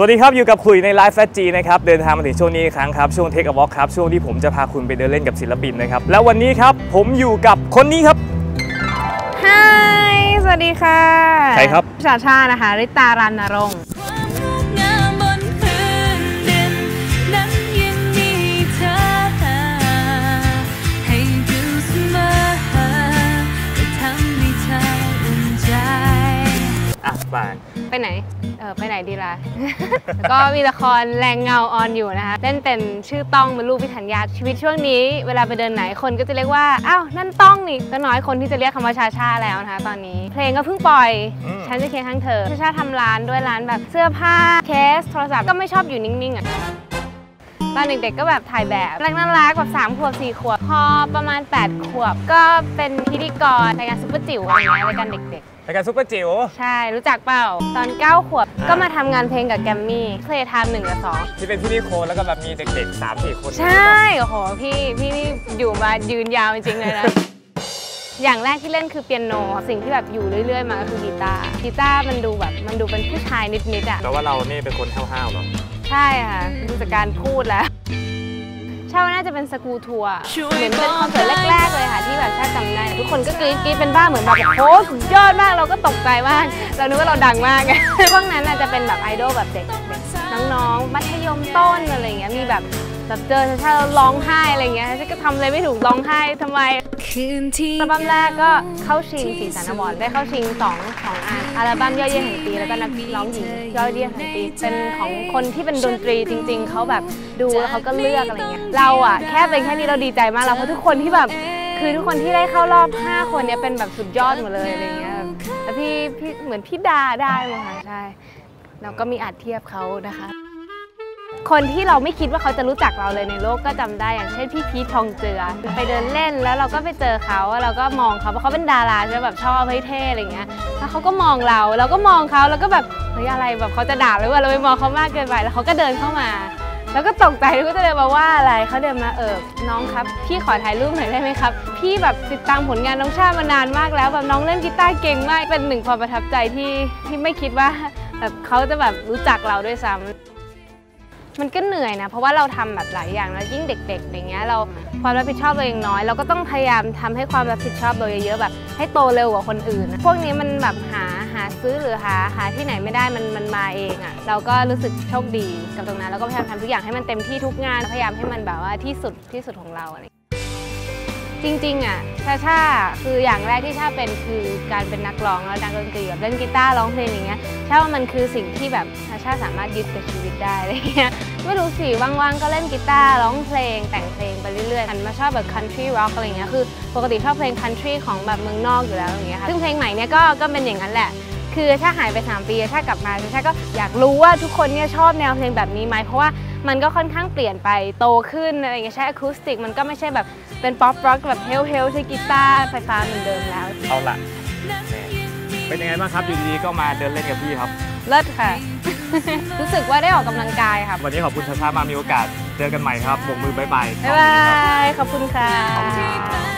สวัสดีครับ อยู่กับคุยในไลฟ์แฟจีนะครับเดินทางมาถึงช่วงนี้อีกครั้งครับช่วงเทค a วอล์ครับช่วงที่ผมจะพาคุณไปเดินเล่นกับศิลปินนะครับแล้ววันนี้ครับผมอยู่กับคนนี้ครับฮายสวัสดีค่ะใครครับชาชานะคะ ริตารันนรงค์ อะไปไปไหน เออไปไหนดีล่ะ แล้วก็มีละครแรงเงาออนอยู่นะคะ เล่นเป็นชื่อต้องเป็นลูกพิธัญญาชีวิตช่วงนี้ เวลาไปเดินไหนคนก็จะเรียกว่า อ้าว นั่นต้องนี่ก็น้อยคนที่จะเรียกคำว่าชาชาแล้วนะคะ ตอนนี้ เพลงก็เพิ่งปล่อยฉันจะเคียงข้างเธอ ชาชาทำร้านด้วยร้านแบบเสื้อผ้า เคส โทรศัพท์ ก็ไม่ชอบอยู่นิ่งๆอะ ตอนเด็กๆก็แบบถ่ายแบบแรกน่ารักแบบสามขวบสี่ขวบ พอประมาณ 8 ขวบ ก็เป็นพิธีกรรายการซุปเปอร์จิ๋วอะไรเงี้ยรายการเด็ก รายการซุปเปอร์จิ๋วๆใช่ รู้จักเปล่า ตอน 9 ขวบอ่าก็มาทำงานเพลงกับแกรมมี่ เพลย์ไทม์หนึ่งกับสองที่เป็นพี่นิโคแล้วก็แบบมีเด็กๆ3 4คนใช่ โอ้โห พี่ พี่นี่อยู่มายืนยาวจริงๆเลยนะ อย่างแรกที่เล่นคือเปียโน สิ่งที่แบบอยู่เรื่อย ๆ มาก็คือกีตาร์ กีตาร์มันดูแบบมันดูเป็นผู้ชายนิดๆอะแต่ว่าเรานี่เป็นคนห้าวๆเหรอ ใช่ค่ะดูจากการพูดแล้วเช่าน่าจะเป็นสกูทัวร์เหมือนเป็นคอนเสิร์ตแรก ๆ เลยค่ะ ที่แบบชาจำได้ ทุกคนก็กรี๊ดกรี๊ดเป็นบ้าเหมือนแบบโอ้โหสุดยอดมากเราก็ตกใจมาก เรานึกว่าเราดังมากไงพวกนั้นน่ะจะเป็นแบบไอดอลแบบเด็กๆน้องๆ มัธยมต้นอะไรอย่างเงี้ยมีแบบ แบบเจอชาชาแล้วร้องไห้อะไรเงี้ยฉันก็ทำอะไรไม่ถูกร้องไห้ทำไมอัลบั้มแรกก็เข้าชิงสีสันอวอร์ดได้เข้าชิงสองสองอันอัลบั้มยอดเยี่ยมแห่งปีแล้วก็นักร้องหญิงยอดเยี่ยมแห่งปีเป็นของคนที่เป็นดนตรีจริง ๆเขาแบบดูแล้วเขาก็เลือกอะไรเงี้ยเราอะแค่เป็นแค่นี้เราดีใจมากแล้วเพราะทุกคนที่แบบคือทุกคนที่ได้เข้ารอบ 5 คนเนี้ยเป็นแบบสุดยอดหมดเลยอะไรเงี้ยแล้วพี่พี่เหมือนพี่ดาได้มั้งคะใช่แล้วก็มีอัดเทียบเขานะคะ คนที่เราไม่คิดว่าเขาจะรู้จักเราเลยในโลกก็จำได้อย่างเช่นพี่พีททองเจือ ไปเดินเล่นแล้วเราก็ไปเจอเขาเราก็มองเขาเพราะเขาเป็นดาราใช่ไหมแบบชอบเฮ้ยเท่อะไรเงี้ยแล้วเขาก็มองเราเราก็มองเขาแล้วก็แบบเฮ้ยอะไรแบบเขาจะด่าหรือว่าเราไปมองเขามากเกินไปแล้วเขาก็เดินเข้ามา แล้วก็ตกใจแล้วก็จะเดินมาว่าอะไรเขาเดินมาเออน้องครับ พี่ขอถ่ายรูปหน่อยได้ไหมครับ พี่แบบติดตามผลงานน้องชาติมานานมากแล้วแบบน้องเล่นกีตาร์เก่งมากเป็นหนึ่งความประทับใจที่ที่ไม่คิดว่าแบบเขาจะแบบรู้จักเราด้วยซ้ำ มันก็เหนื่อยนะ เพราะว่าเราทำแบบหลายอย่างแล้วยิ่งเด็กๆอย่างเงี้ยเราความรับผิดชอบเรายังน้อย เราก็ต้องพยายามทำให้ความรับผิดชอบเราเยอะๆแบบ ให้โตเร็วกว่าคนอื่นนะพวกนี้มันแบบหาหาซื้อหรือหาหาที่ไหนไม่ได้มันมันมาเองอะ่ะเราก็รู้สึกโชคดีกับตรงนั้นแล้วก็พยายามทำทุกอย่างให้มันเต็มที่ทุกงานพยายามให้มันแบบว่าที่สุดที่สุดของเราอะไรอย่างเงี้ย จริงๆอะชาชาคืออย่างแรกที่ชาเป็นคือการเป็นนักร้องแล้วนักดนตรีแบบเล่นกีตาร์ร้องเพลงอย่างเงี้ยชาว่ามันคือสิ่งที่แบบชาชาสามารถยึดกับชีวิตได้อะไรเงี้ยไม่รู้สิว่างๆก็เล่นกีตาร์ร้องเพลงแต่งเพลงไปเรื่อยๆหันมาชอบแบบ country rock อะไรเงี้ยคือปกติชอบเพลง country ของแบบเมืองนอกอยู่แล้วอย่างเงี้ยค่ะซึ่งเพลงใหม่เนี้ยก็ก็เป็นอย่างนั้นแหละคือถ้าหายไป 3 ปีถ้ากลับมาชาก็อยากรู้ว่าทุกคนเนี่ยชอบแนวเพลงแบบนี้ไหมเพราะว่า มันก็ค่อนข้างเปลี่ยนไปโตขึ้นอะไรเงี้ยใช้อะคูสติกมันก็ไม่ใช่แบบเป็นป๊อปร็อกแบบเฮลเฮลใช้กีตาร์ไฟฟ้าเหมือนเดิมแล้ว เอาล่ะแหม่เป็นยังไงบ้างครับอยู่ดีๆก็มาเดินเล่นกับพี่ครับ เลิศค่ะ รู้สึกว่าได้ออกกำลังกายค่ะ วันนี้ขอบคุณชาชามามีโอกาสเจอกันใหม่ครับบกมือบายบายบ๊ายบาย ขอบคุณค่ะ ขอบคุณครับ